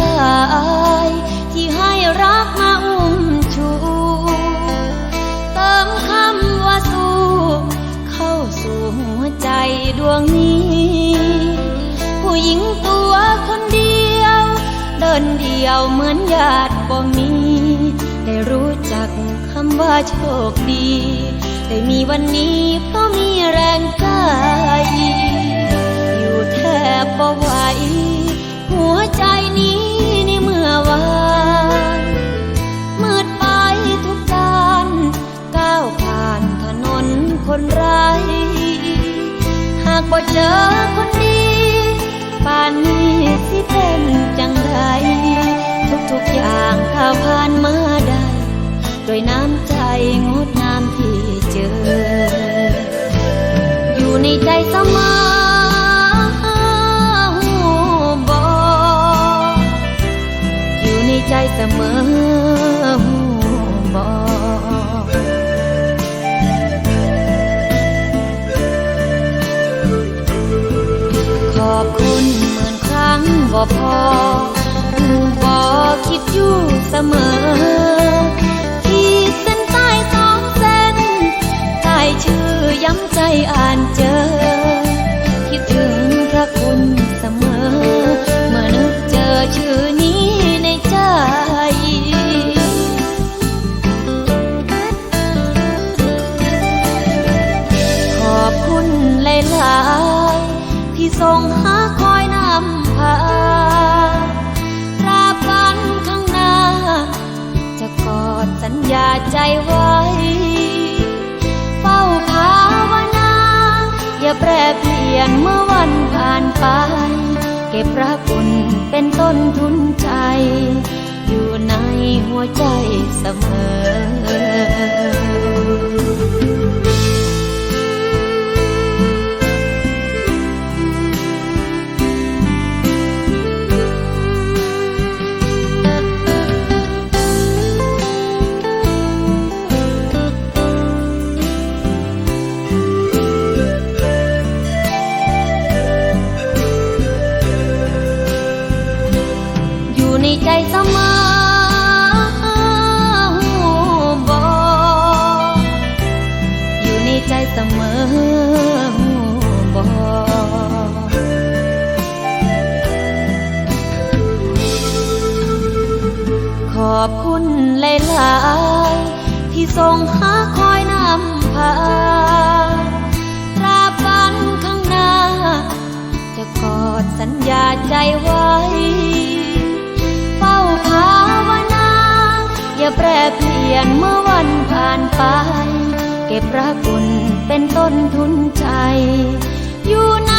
ลายที่ให้รักมาอุ้มชู เติมคำว่าสู้ เข้าสู่หัวใจดวงนี้ ผู้หญิงตัวคนเดียว เดินเดียวเหมือนญาติบ่มี ได้รู้จักคำว่าโชคดี ได้มีวันนี้เพราะมีแรงใจอยู่แทบบ่ไหว คนไร้หากบ่เจอคนดีป่านนี้สิเป็นจังไรทุกๆอย่างก้าวผ่านมาได้ด้วยน้ำใจงดงามที่เจอ อยู่ในใจเสมอหูบออยู่ในใจเสมอ รั้งบ่พอคิดอยู่เสมอ ขีดเส้นใต้สองเส้นใต้ชื่อย้ำใจอ่านเจอ คิดถึงพระคุณเสมอ เมื่อนึกเจอชื่อนี้ในใจขอบคุณหลายๆที่ส่งหาค อย่าใจไว้ เฝ้าภาวนา อย่าแปรเปลี่ยนเมื่อวันผ่านไป เก็บพระคุณเป็นต้นทุนใจ อยู่ในหัวใจเสมอ ใจเสมอหูบออยู่ในใจเสมอหูบอขอบคุณหลายๆที่ส่งหาคอยนำพาตราบันข้างหน้า จะกอดสัญญาใจไว้ แปรเปลี่ยนเมื่อวันผ่านไป เก็บรักคุณเป็นต้นทุนใจ อยู่ใน